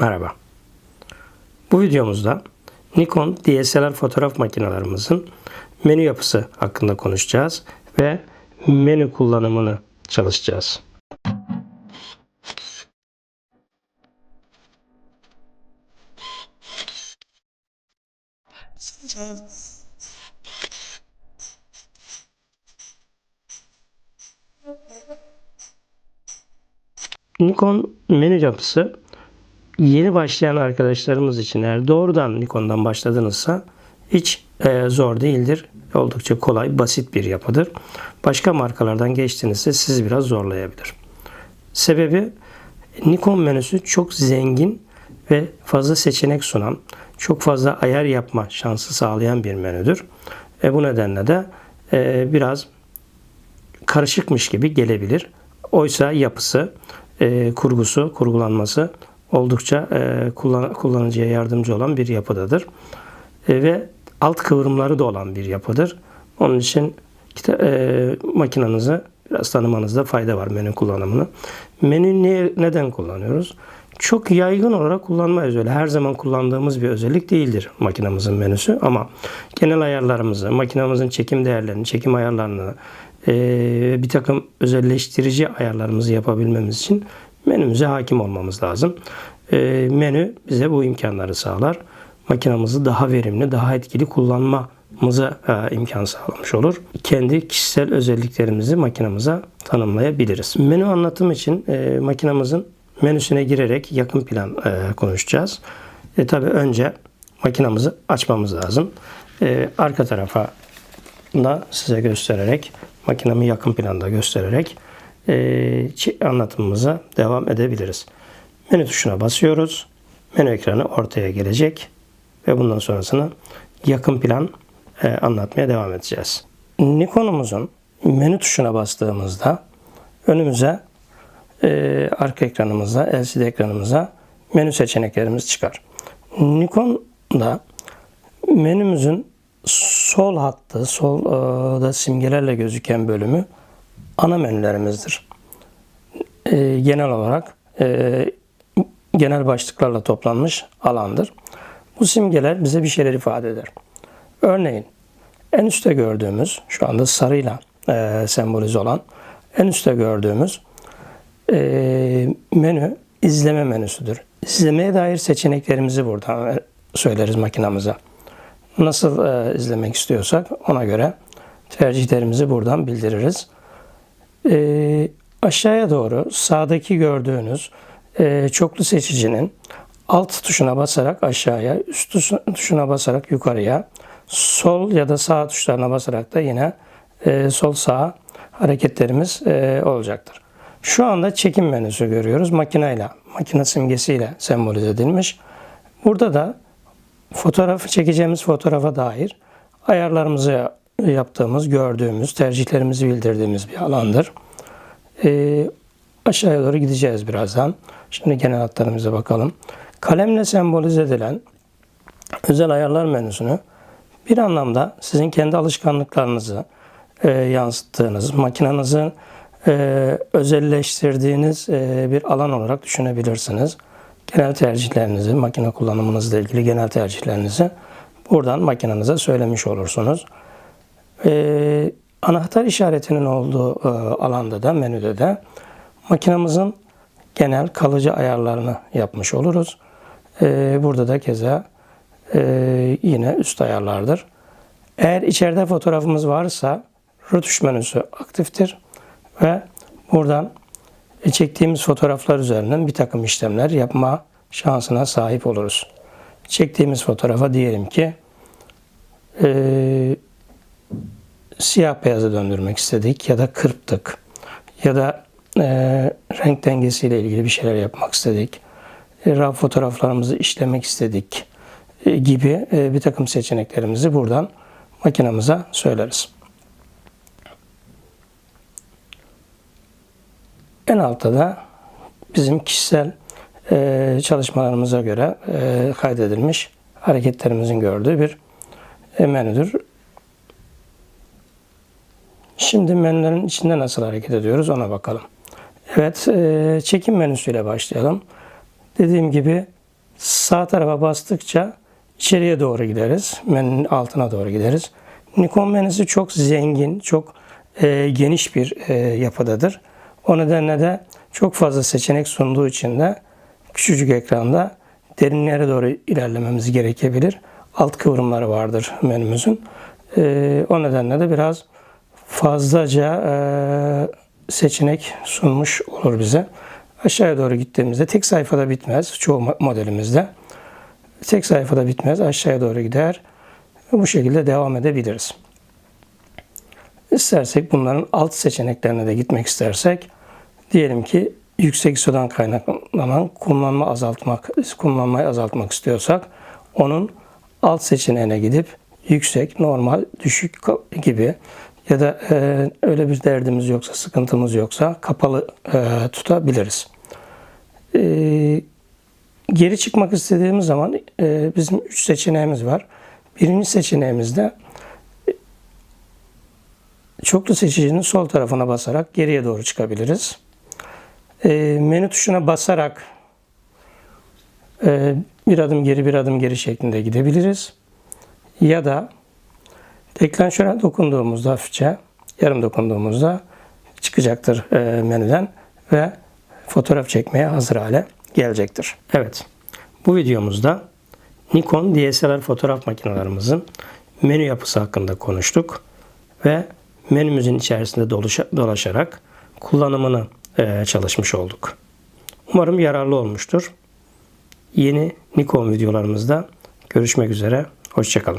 Merhaba. Bu videomuzda Nikon DSLR fotoğraf makinelerimizin menü yapısı hakkında konuşacağız ve menü kullanımını çalışacağız. Nikon menü yapısı yeni başlayan arkadaşlarımız için eğer doğrudan Nikon'dan başladınızsa hiç e, zor değildir. Oldukça kolay, basit bir yapıdır. Başka markalardan geçtiğinizde sizi biraz zorlayabilir. Sebebi Nikon menüsü çok zengin ve fazla seçenek sunan, çok fazla ayar yapma şansı sağlayan bir menüdür. E, bu nedenle de e, biraz karışıkmış gibi gelebilir. Oysa yapısı, e, kurgusu, kurgulanması oldukça e, kullan, kullanıcıya yardımcı olan bir yapıdadır. E, ve alt kıvrımları da olan bir yapıdır. Onun için kita- e, makinanızı biraz tanımanızda fayda var menü kullanımını. Menü niye, neden kullanıyoruz? Çok yaygın olarak kullanmayız öyle. Her zaman kullandığımız bir özellik değildir makinamızın menüsü ama genel ayarlarımızı, makinamızın çekim değerlerini, çekim ayarlarını, e, bir takım özelleştirici ayarlarımızı yapabilmemiz için menümüze hakim olmamız lazım. E, menü bize bu imkanları sağlar. Makinamızı daha verimli, daha etkili kullanmamıza e, imkan sağlamış olur. Kendi kişisel özelliklerimizi makinamıza tanımlayabiliriz. Menü anlatım için e, makinamızın menüsüne girerek yakın plan e, konuşacağız. E, tabii önce makinamızı açmamız lazım. E, arka tarafa da size göstererek makinamı yakın planda göstererek anlatımımıza devam edebiliriz. Menü tuşuna basıyoruz. Menü ekranı ortaya gelecek ve bundan sonrasını yakın plan e, anlatmaya devam edeceğiz. Nikon'umuzun menü tuşuna bastığımızda önümüze e, arka ekranımıza, LCD ekranımıza menü seçeneklerimiz çıkar. Nikon'da menümüzün sol hattı, solda simgelerle gözüken bölümü ana menülerimizdir. E, genel olarak e, genel başlıklarla toplanmış alandır. Bu simgeler bize bir şeyler ifade eder. Örneğin en üstte gördüğümüz, şu anda sarıyla e, sembolize olan en üstte gördüğümüz e, menü izleme menüsüdür. İzlemeye dair seçeneklerimizi buradan e, söyleriz makinamıza. Nasıl e, izlemek istiyorsak ona göre tercihlerimizi buradan bildiririz. E, aşağıya doğru sağdaki gördüğünüz e, çoklu seçicinin alt tuşuna basarak aşağıya, üst tuş- tuşuna basarak yukarıya, sol ya da sağ tuşlarına basarak da yine e, sol sağ hareketlerimiz e, olacaktır. Şu anda çekim menüsü görüyoruz. Makineyle, makine simgesiyle sembolize edilmiş. Burada da fotoğrafı çekeceğimiz fotoğrafa dair ayarlarımızı yaptığımız, gördüğümüz, tercihlerimizi bildirdiğimiz bir alandır. Ee, aşağıya doğru gideceğiz birazdan. Şimdi genel hatlarımıza bakalım. Kalemle sembolize edilen özel ayarlar menüsünü bir anlamda sizin kendi alışkanlıklarınızı e, yansıttığınız, makinenizin e, özelleştirdiğiniz e, bir alan olarak düşünebilirsiniz. Genel tercihlerinizi, makine kullanımınızla ilgili genel tercihlerinizi buradan makinenize söylemiş olursunuz. E, anahtar işaretinin olduğu e, alanda da, menüde de makinamızın genel kalıcı ayarlarını yapmış oluruz. E, burada da keza e, yine üst ayarlardır. Eğer içeride fotoğrafımız varsa rötuş menüsü aktiftir ve buradan çektiğimiz fotoğraflar üzerinden bir takım işlemler yapma şansına sahip oluruz. Çektiğimiz fotoğrafa diyelim ki e, siyah beyaza döndürmek istedik ya da kırptık ya da e, renk dengesiyle ilgili bir şeyler yapmak istedik. E, RAW fotoğraflarımızı işlemek istedik e, gibi e, bir takım seçeneklerimizi buradan makinamıza söyleriz. En altta da bizim kişisel e, çalışmalarımıza göre e, kaydedilmiş hareketlerimizin gördüğü bir e, menüdür. Şimdi menülerin içinde nasıl hareket ediyoruz ona bakalım. Evet, e, çekim menüsüyle başlayalım. Dediğim gibi Sağ tarafa bastıkça içeriye doğru gideriz. Menünün altına doğru gideriz. Nikon menüsü çok zengin, çok e, geniş bir e, yapıdadır. O nedenle de çok fazla seçenek sunduğu için de küçücük ekranda derinlere doğru ilerlememiz gerekebilir. Alt kıvrımları vardır menümüzün. O nedenle de biraz fazlaca e, seçenek sunmuş olur bize. Aşağıya doğru gittiğimizde tek sayfada bitmez çoğu mo- modelimizde. Tek sayfada bitmez aşağıya doğru gider. Bu şekilde devam edebiliriz. İstersek bunların alt seçeneklerine de gitmek istersek diyelim ki yüksek ISO'dan kaynaklanan kullanma azaltmak, kullanmayı azaltmak istiyorsak onun alt seçeneğine gidip yüksek, normal, düşük gibi ya da e, öyle bir derdimiz yoksa, sıkıntımız yoksa kapalı e, tutabiliriz. E, geri çıkmak istediğimiz zaman e, bizim üç seçeneğimiz var. Birinci seçeneğimizde çoklu seçicinin sol tarafına basarak geriye doğru çıkabiliriz. E, menü tuşuna basarak e, bir adım geri bir adım geri şeklinde gidebiliriz. Ya da deklanşöre dokunduğumuzda hafifçe yarım dokunduğumuzda çıkacaktır e, menüden ve fotoğraf çekmeye hazır hale gelecektir. Evet. Bu videomuzda Nikon DSLR fotoğraf makinelerimizin menü yapısı hakkında konuştuk ve menümüzün içerisinde dolaşa- dolaşarak kullanımını e, çalışmış olduk. Umarım yararlı olmuştur. Yeni Nikon videolarımızda görüşmek üzere. Hoşçakalın.